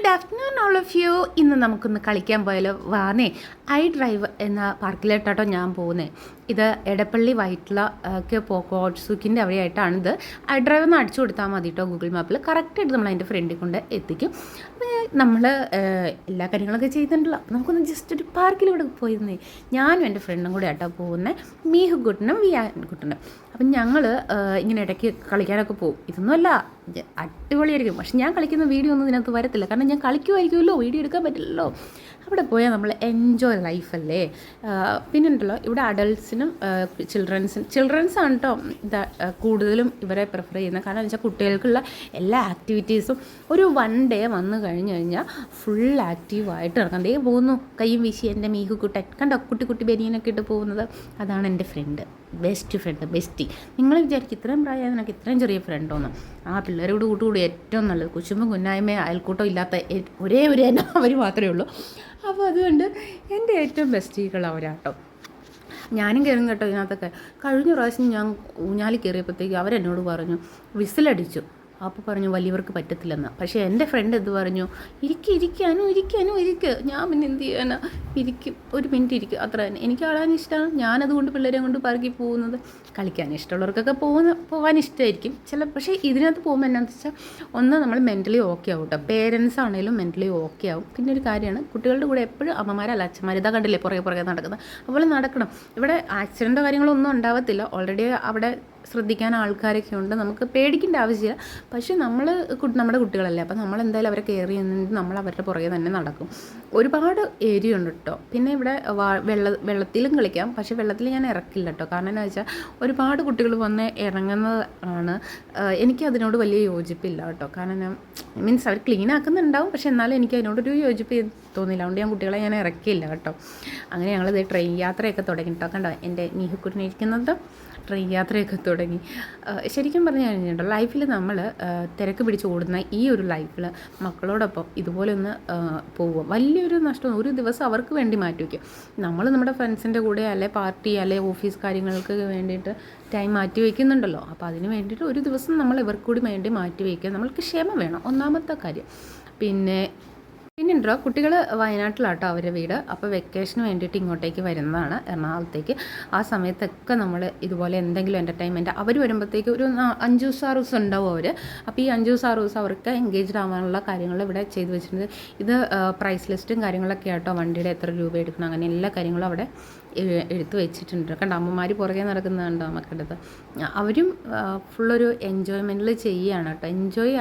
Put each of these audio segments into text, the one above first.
Good afternoon all of you ഇന്ന് നമുക്കൊന്ന് കളിക്കാൻ പോയാലോ? വാന്നേ ഐ ഡ്രൈവ് എന്ന പാർക്കിലോട്ടാട്ടോ ഞാൻ പോകുന്നത് ഇത് എടപ്പള്ളി വൈറ്റില ഒക്കെ പോ കോട്സുക്കിന്റെ അവിടെയായിട്ടാണിത്. ഐ ഡ്രൈവ് ഒന്ന് അടിച്ചു കൊടുത്താൽ മതി കേട്ടോ ഗൂഗിൾ മാപ്പിൽ കറക്റ്റായിട്ട് നമ്മൾ അതിന്റെ ഫ്രണ്ടിൽ കൊണ്ട് എത്തിക്കും. നമ്മൾ എല്ലാ കാര്യങ്ങളൊക്കെ ചെയ്തിട്ടുണ്ടല്ലോ. അപ്പോൾ നമുക്കൊന്ന് ജസ്റ്റ് ഒരു പാർക്കിലൂടെ പോയിരുന്നേ. ഞാനും എന്റെ ഫ്രണ്ടും കൂടെ ആട്ടോ പോകുന്നത് മീഹു കുട്ടനും വിയാൻ കുട്ടനും അപ്പം ഞങ്ങൾ ഇങ്ങനെ ഇടയ്ക്ക് കളിക്കാനൊക്കെ പോകും ഇതൊന്നുമല്ല. അടിപൊളിയായിരിക്കും. പക്ഷെ ഞാൻ കളിക്കുന്ന വീഡിയോ ഒന്നും ഇതിനകത്ത് വരത്തില്ല. കാരണം ഞാൻ കളിക്കുമായിരിക്കുമല്ലോ വീഡിയോ എടുക്കാൻ പറ്റില്ലല്ലോ. അവിടെ പോയാൽ നമ്മൾ എൻജോയ് ലൈഫല്ലേ പിന്നെ ഉണ്ടല്ലോ ഇവിടെ അഡൾട്ട്സിനും ചിൽഡ്രൻസിനും ചിൽഡ്രൻസ് ആണ് കേട്ടോ ഇതാ കൂടുതലും ഇവരെ പ്രിഫർ ചെയ്യുന്നത്. കാരണം വെച്ചാൽ കുട്ടികൾക്കുള്ള എല്ലാ ആക്ടിവിറ്റീസും ഒരു വൺ ഡേ വന്നു കഴിഞ്ഞ് കഴിഞ്ഞാൽ ഫുൾ ആക്റ്റീവായിട്ട് ഇറങ്ങാം ദേ പോകുന്നു കൈയും വീശി എന്റെ മീഹു കുട്ടൻ കണ്ടോ കുട്ടി കുട്ടി ബനിയനൊക്കെ ഇട്ട് പോകുന്നത്? അതാണ് എന്റെ ഫ്രണ്ട് ബെസ്റ്റ് ഫ്രണ്ട് ബെസ്റ്റി നിങ്ങൾ വിചാരിക്കും ഇത്രയും പ്രായം നിനക്ക് ഇത്രയും ചെറിയ ഫ്രണ്ടോന്ന് ആ പിള്ളേരോട് കൂട്ടുകൂടി ഏറ്റവും നല്ലത്. കുശുമ്പും കുന്നായ്മ അയൽക്കൂട്ടം ഇല്ലാത്ത ഒരേ ഒരു അവർ മാത്രമേ ഉള്ളൂ. അപ്പോൾ അതുകൊണ്ട് എന്റെ ഏറ്റവും ബെസ്റ്റികൾ അവരാട്ടോ. ഞാനും കയറും കേട്ടോ ഇതിനകത്തൊക്കെ. കഴിഞ്ഞ പ്രാവശ്യം ഞാൻ ഊഞ്ഞാലി കയറിയപ്പോഴത്തേക്ക് അവരെന്നോട് പറഞ്ഞു വിസിലടിച്ചു. അപ്പോൾ പറഞ്ഞു വലിയവർക്ക് പറ്റത്തില്ലെന്ന്. പക്ഷേ എന്റെ ഫ്രണ്ട് എന്ത് പറഞ്ഞു? ഇരിക്കും ഇരിക്കാനും ഇരിക്കാനും ഇരിക്കുക ഞാൻ പിന്നെ എന്ത് ചെയ്യാനാ? ഇരിക്കും. ഒരു മിനിറ്റ് ഇരിക്കും. അത്ര തന്നെ. എനിക്ക് ആടാൻ ഇഷ്ടമാണ്. ഞാനതുകൊണ്ട് പിള്ളേരെ കൊണ്ട് പാർക്കിൽ പോകുന്നത്. കളിക്കാൻ ഇഷ്ടമുള്ളവർക്കൊക്കെ പോകുന്ന പോകാൻ ഇഷ്ടമായിരിക്കും. ചില പക്ഷേ ഇതിനകത്ത് പോകുമ്പോൾ എന്നാന്ന് വെച്ചാൽ ഒന്ന് നമ്മൾ മെന്റലി ഓക്കെ ആവും കേട്ടോ പേരൻസ് ആണെങ്കിലും മെന്റലി ഓക്കെ ആവും. പിന്നെ ഒരു കാര്യമാണ് കുട്ടികളുടെ കൂടെ എപ്പോഴും അമ്മമാരല്ല അച്ഛന്മാർ ഇതാ കണ്ടില്ലേ പുറകെ പുറകെ നടക്കുന്നത്. അതുപോലെ നടക്കണം. ഇവിടെ ആക്സിഡന്റോ കാര്യങ്ങളോ ഒന്നും ഉണ്ടാവത്തില്ല. ഓൾറെഡി അവിടെ ശ്രദ്ധിക്കാൻ ആൾക്കാരൊക്കെ ഉണ്ട്. നമുക്ക് പേടിക്കേണ്ട ആവശ്യമില്ല. പക്ഷേ നമ്മൾ നമ്മുടെ കുട്ടികളല്ലേ. അപ്പോൾ നമ്മൾ എന്തായാലും അവരെ കെയർ ചെയ്യുന്നുണ്ട്. നമ്മൾ അവരുടെ പുറകെ തന്നെ നടക്കും. ഒരുപാട് ഏരിയ ഉണ്ട് കേട്ടോ പിന്നെ ഇവിടെ വെള്ള വെള്ളത്തിലും കളിക്കാം. പക്ഷേ വെള്ളത്തിൽ ഞാൻ ഇറക്കില്ല കേട്ടോ കാരണം എന്താ വെച്ചാൽ ഒരുപാട് കുട്ടികൾ വന്ന് ഇറങ്ങുന്നത് ആണ് ആഹ് എനിക്ക് അതിനോട് വലിയ യോജിപ്പില്ല കേട്ടോ കാരണം മീൻസ് അവർ ക്ലീൻ ആക്കുന്നുണ്ടാവും. പക്ഷെ എന്നാലും എനിക്ക് അതിനോടൊരു യോജിപ്പ് തോന്നില്ല. അതുകൊണ്ട് ഞാൻ കുട്ടികളെ ഞാൻ ഇറക്കിയില്ല കേട്ടോ അങ്ങനെ ഞങ്ങളിത് ട്രെയിൻ യാത്രയൊക്കെ തുടങ്ങി കേട്ടോ കണ്ടോ? എന്റെ നീഹക്കുട്ടിനെ ഇരിക്കുന്നത്. ട്രെയിൻ യാത്രയൊക്കെ തുടങ്ങി. ശരിക്കും പറഞ്ഞു കഴിഞ്ഞാൽ ലൈഫിൽ നമ്മൾ തിരക്ക് പിടിച്ച് ഓടുന്ന ഈ ഒരു ലൈഫിൽ മക്കളോടൊപ്പം ഇതുപോലെ ഒന്ന് പോവുക. വലിയൊരു നഷ്ടം ഒരു ദിവസം അവർക്ക് വേണ്ടി മാറ്റി വയ്ക്കും നമ്മൾ നമ്മുടെ ഫ്രണ്ട്സിന്റെ കൂടെ അല്ലെ പാർട്ടി അല്ലെ ഓഫീസ് കാര്യങ്ങൾക്ക് വേണ്ടിയിട്ട് ടൈം മാറ്റി വയ്ക്കുന്നുണ്ടല്ലോ അപ്പോൾ അതിന് വേണ്ടിയിട്ട് ഒരു ദിവസം നമ്മൾ ഇവർക്ക് കൂടി വേണ്ടി മാറ്റി വയ്ക്കുക നമ്മൾക്ക് ക്ഷമ വേണം. ഒന്നാമത്തെ കാര്യം. പിന്നെ ഉണ്ടോ കുട്ടികൾ വയനാട്ടിലാട്ടോ അവരുടെ വീട്. അപ്പോൾ വെക്കേഷന് വേണ്ടിയിട്ട് ഇങ്ങോട്ടേക്ക് വരുന്നതാണ് എറണാകുളത്തേക്ക്. ആ സമയത്തൊക്കെ നമ്മൾ ഇതുപോലെ എന്തെങ്കിലും എന്റർടൈൻമെന്റ് അവർ വരുമ്പോഴത്തേക്ക് ഒരു അഞ്ചു ദിവസം ആറ് ദിവസം ഉണ്ടാവും അവർ അപ്പോൾ ഈ അഞ്ച് ദിവസം ആറ് ദിവസം അവർക്ക് എൻഗേജ്ഡ് ആവാനുള്ള കാര്യങ്ങൾ ഇവിടെ ചെയ്തു വെച്ചിട്ടുണ്ട്. ഇത് പ്രൈസ് ലിസ്റ്റും കാര്യങ്ങളൊക്കെ ആട്ടോ വണ്ടിയുടെ എത്ര രൂപ എടുക്കണം അങ്ങനെ എല്ലാ കാര്യങ്ങളും അവിടെ എടുത്തു വെച്ചിട്ടുണ്ട്. കണ്ട അമ്മമാർ പുറകെ നടക്കുന്നതാണ് നമുക്കടുത്ത് അവരും ഫുള്ളൊരു എൻജോയ്മെന്റിൽ ചെയ്യുകയാണ് കേട്ടോ. എൻജോയ്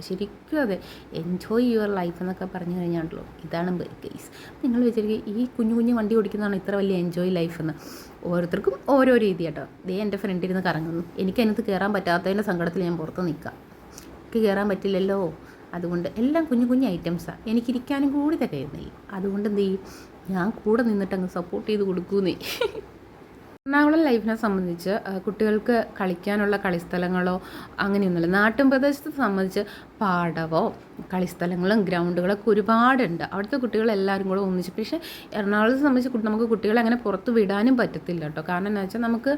ശരിക്കും അതെ. എൻജോയ് യുവർ ലൈഫ് എന്നൊക്കെ പറഞ്ഞു കഴിഞ്ഞാണല്ലോ. ഇതാണ് കേസ് നിങ്ങൾ വിചാരിക്കുക ഈ കുഞ്ഞു കുഞ്ഞു വണ്ടി ഓടിക്കുന്നതാണ് ഇത്ര വലിയ എൻജോയ് ലൈഫ് എന്ന്. ഓരോരുത്തർക്കും ഓരോ രീതി കേട്ടോ. ദേ എന്റെ ഫ്രണ്ടിരുന്ന് കറങ്ങുന്നു. എനിക്ക് അതിനകത്ത് കയറാൻ പറ്റാത്തതിന്റെ സങ്കടത്തിൽ ഞാൻ പുറത്ത് നിൽക്കാം. എനിക്ക് കയറാൻ പറ്റില്ലല്ലോ. അതുകൊണ്ട് എല്ലാം കുഞ്ഞു കുഞ്ഞു ഐറ്റംസാണ് എനിക്കിരിക്കാനും കൂടി തികയുന്നില്ല. അതുകൊണ്ട് എന്ത് ചെയ്യും? ഞാൻ കൂടെ നിന്നിട്ട് അങ്ങ് സപ്പോർട്ട് ചെയ്ത് കൊടുക്കുന്നേ. എറണാകുളം ലൈഫിനെ സംബന്ധിച്ച് കുട്ടികൾക്ക് കളിക്കാനുള്ള കളിസ്ഥലങ്ങളോ അങ്ങനെയൊന്നുമില്ല. നാട്ടിൻ പ്രദേശത്തെ സംബന്ധിച്ച് പാടവോ കളിസ്ഥലങ്ങളും ഗ്രൗണ്ടുകളൊക്കെ ഒരുപാടുണ്ട്. അവിടുത്തെ കുട്ടികൾ എല്ലാവരും കൂടെ ഒന്നിച്ച് പക്ഷേ എറണാകുളത്തെ സംബന്ധിച്ച് നമുക്ക് കുട്ടികളെ അങ്ങനെ പുറത്ത് വിടാനും പറ്റത്തില്ല കേട്ടോ. കാരണം എന്താ വെച്ചാൽ നമുക്ക്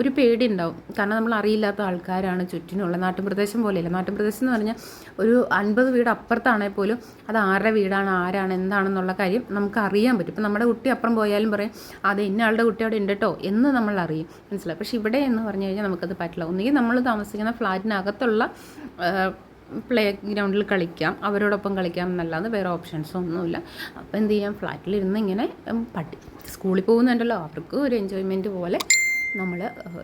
ഒരു പേടി ഉണ്ടാവും കാരണം നമ്മൾ അറിയില്ലാത്ത ആൾക്കാരാണ് ചുറ്റിനുള്ള നാട്ടുപ്രദേശം പോലെയല്ല. നാട്ടിൻ പ്രദേശം എന്ന് പറഞ്ഞാൽ ഒരു അൻപത് വീട് അപ്പുറത്താണെങ്കിൽ പോലും അത് ആരുടെ വീടാണ് ആരാണ് എന്താണെന്നുള്ള കാര്യം നമുക്ക് അറിയാൻ പറ്റും. ഇപ്പം നമ്മുടെ കുട്ടി അപ്പുറം പോയാലും പറയും അത് ഇന്ന ആളുടെ കുട്ടി അവിടെ ഉണ്ട് കേട്ടോ എന്ന് നമ്മൾ അറിയും. മനസ്സിലായി? പക്ഷേ ഇവിടെ എന്ന് പറഞ്ഞു കഴിഞ്ഞാൽ നമുക്കത് പറ്റില്ല. ഒന്നുകിൽ നമ്മൾ താമസിക്കുന്ന ഫ്ലാറ്റിനകത്തുള്ള പ്ലേ ഗ്രൗണ്ടിൽ കളിക്കാം. അവരോടൊപ്പം കളിക്കാം എന്നല്ലാതെ വേറെ ഓപ്ഷൻസ് ഒന്നുമില്ല. അപ്പോൾ എന്ത് ചെയ്യാം? ഫ്ലാറ്റിലിരുന്ന് ഇങ്ങനെ പഠി സ്കൂളിൽ പോകുന്നുണ്ടല്ലോ. അവർക്ക് ഒരു എൻജോയ്മെന്റ് പോലെ നമ്മൾ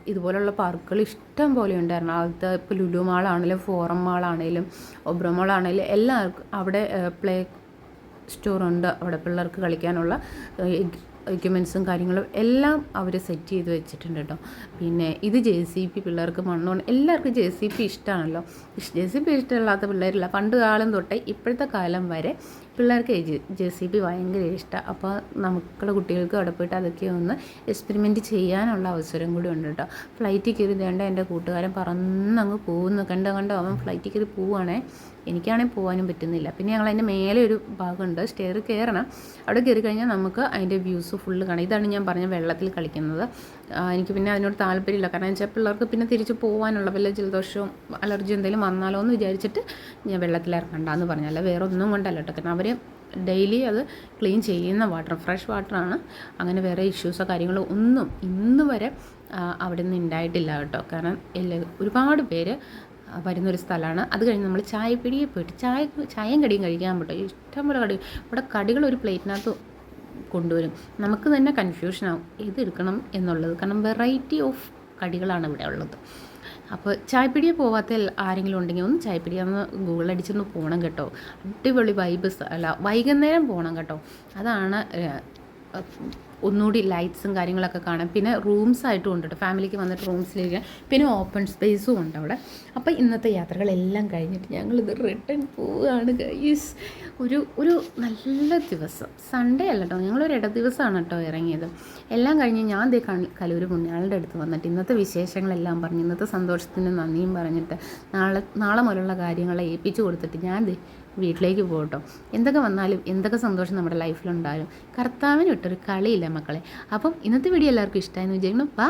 ഇതുപോലുള്ള പാർക്കുകൾ ഇഷ്ടം പോലെ ഉണ്ടായിരുന്നു. എറണാകുളത്ത് ഇപ്പോൾ ലുലു മാളാണെങ്കിലും ഫോറം മാളാണെങ്കിലും ഒബ്രോ മാളാണെങ്കിലും എല്ലാവർക്കും അവിടെ പ്ലേ സ്റ്റോറുണ്ട് അവിടെ പിള്ളേർക്ക് കളിക്കാനുള്ള എക്യുപ്മെൻസും കാര്യങ്ങളും എല്ലാം അവർ സെറ്റ് ചെയ്ത് വെച്ചിട്ടുണ്ട് കേട്ടോ പിന്നെ ഇത് ജെ സി പി പിള്ളേർക്ക് മണ്ണോൺ എല്ലാവർക്കും ജെ സി പി ഇഷ്ടമാണല്ലോ ജെ സി പി ഇഷ്ടമില്ലാത്ത പിള്ളേരില്ല. പണ്ട് കാലം തൊട്ടേ ഇപ്പോഴത്തെ കാലം വരെ പിള്ളേർക്ക് ജെ സി പി ഭയങ്കര ഇഷ്ടമാണ് അപ്പോൾ നമുക്കുള്ള കുട്ടികൾക്ക് അവിടെ പോയിട്ട് അതൊക്കെ ഒന്ന് എക്സ്പെരിമെന്റ് ചെയ്യാനുള്ള അവസരം കൂടി ഉണ്ട് കേട്ടോ ഫ്ലൈറ്റിൽ കയറി വേണ്ട എന്റെ കൂട്ടുകാരൻ പറന്നങ്ങ് പോകുന്നു കണ്ടോ കണ്ടോ? അവൻ ഫ്ലൈറ്റിൽ കയറി പോവുകയാണേ എനിക്കാണെങ്കിൽ പോകാനും പറ്റുന്നില്ല. പിന്നെ ഞങ്ങൾ അതിന്റെ മേലെ ഒരു ഭാഗമുണ്ട്. സ്റ്റെയർ കയറണം. അവിടെ കയറി കഴിഞ്ഞാൽ നമുക്ക് അതിന്റെ വ്യൂസ് ഫുള്ള് കാണാം. ഇതാണ് ഞാൻ പറഞ്ഞ വെള്ളത്തിൽ കളിക്കുന്നത്. എനിക്ക് പിന്നെ അതിനോട് താല്പര്യമില്ല. കാരണം വെച്ചാൽ പിള്ളേർക്ക് പിന്നെ തിരിച്ച് പോകാനുള്ള വല്ല ജലദോഷവും അലർജി എന്തെങ്കിലും വന്നാലോ എന്ന് വിചാരിച്ചിട്ട് ഞാൻ വെള്ളത്തിൽ ഇറക്കണ്ടെന്ന് പറഞ്ഞല്ല വേറെ ഒന്നും കൊണ്ടല്ല കേട്ടോ. കാരണം അവർ ഡെയിലി അത് ക്ലീൻ ചെയ്യുന്ന വാട്ടർ ഫ്രഷ് വാട്ടറാണ് അങ്ങനെ വേറെ ഇഷ്യൂസോ കാര്യങ്ങളോ ഒന്നും ഇന്ന് വരെ അവിടെ നിന്ന് ഉണ്ടായിട്ടില്ല കേട്ടോ. കാരണം എല്ലാ ഒരുപാട് പേര് വരുന്നൊരു സ്ഥലമാണ്. അത് കഴിഞ്ഞ് നമ്മൾ ചായപ്പിടിയെ പോയിട്ട് ചായ ചായയും കടിയും കഴിക്കാൻ പറ്റും. ഇഷ്ടംപോലെ കടി ഇവിടെ കടികൾ ഒരു പ്ലേറ്റിനകത്ത് കൊണ്ടുവരും. നമുക്ക് തന്നെ കൺഫ്യൂഷനാവും ഏത് എടുക്കണം എന്നുള്ളത്. കാരണം വെറൈറ്റി ഓഫ് കടികളാണ് ഇവിടെ ഉള്ളത്. അപ്പോൾ ചായപ്പിടിയെ പോവാത്ത ആരെങ്കിലും ഉണ്ടെങ്കിൽ ഒന്ന് ചായപ്പിടി ഒന്ന് ഗൂഗിൾ അടിച്ചൊന്ന് പോകണം കേട്ടോ. അടിപൊളി വൈബ് അല്ല വൈകുന്നേരം പോകണം കേട്ടോ. അതാണ് ഒന്നുകൂടി ലൈറ്റ്സും കാര്യങ്ങളൊക്കെ കാണാം. പിന്നെ റൂംസ് ആയിട്ടും ഉണ്ട് കേട്ടോ ഫാമിലിക്ക് വന്നിട്ട് റൂംസിലേക്ക് പിന്നെ ഓപ്പൺ സ്പേസും ഉണ്ട് അവിടെ. അപ്പോൾ ഇന്നത്തെ യാത്രകളെല്ലാം കഴിഞ്ഞിട്ട് ഞങ്ങളിത് റിട്ടേൺ പോവുകയാണ് ഗൈസ് ഒരു ഒരു നല്ല ദിവസം. സൺഡേ അല്ല കേട്ടോ ഞങ്ങളൊരു ഇട ദിവസമാണ് കേട്ടോ ഇറങ്ങിയത്. എല്ലാം കഴിഞ്ഞ് ഞാൻ ദേ കലൂർ പുണ്യാളുടെ അടുത്ത് വന്നിട്ട് ഇന്നത്തെ വിശേഷങ്ങളെല്ലാം പറഞ്ഞ് ഇന്നത്തെ സന്തോഷത്തിന് നന്ദിയും പറഞ്ഞിട്ട് നാളെ നാളെ മുതലുള്ള കാര്യങ്ങളെ ഏൽപ്പിച്ചു കൊടുത്തിട്ട് ഞാൻ ദേ വീട്ടിലേക്ക് പോകട്ടോ. എന്തൊക്കെ വന്നാലും എന്തൊക്കെ സന്തോഷം നമ്മുടെ ലൈഫിലുണ്ടായാലും കർത്താവിന് വിട്ടൊരു കളിയില്ല മക്കളെ. അപ്പം ഇന്നത്തെ വീഡിയോ എല്ലാവർക്കും ഇഷ്ടമായെന്ന് വിചാരിക്കുന്നു. ബാ